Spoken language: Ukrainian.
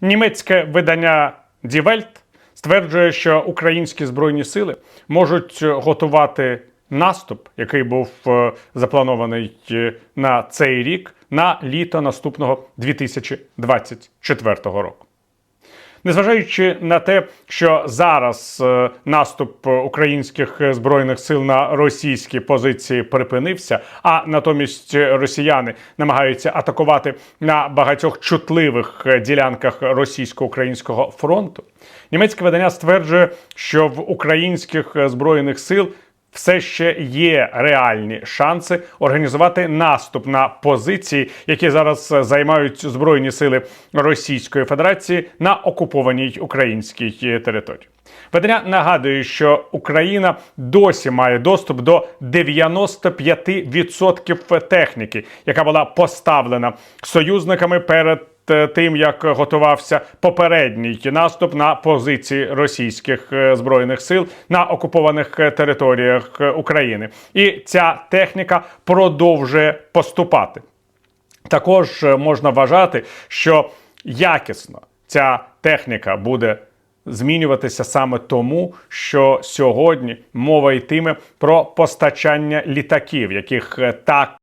Німецьке видання Welt стверджує, що українські збройні сили можуть готувати наступ, який був е, запланований е, на цей рік, на літо наступного 2024 року. Незважаючи на те, що зараз е, наступ українських збройних сил на російські позиції припинився, а натомість росіяни намагаються атакувати на багатьох чутливих е, ділянках російсько-українського фронту, німецьке видання стверджує, що в українських е, збройних сил все ще є реальні шанси організувати наступ на позиції, які зараз е, займають збройні сили Російської Федерації на окупованій українській е, території. Видання нагадує, що Україна досі має доступ до 95% техніки, яка була поставлена союзниками перед тим, як готувався попередній наступ на позиції російських е, збройних сил на окупованих е, територіях е, України, і ця техніка продовжує поступати. Також е, можна вважати, що якісно ця техніка буде змінюватися саме тому, що сьогодні мова йтиме про постачання літаків, яких е, так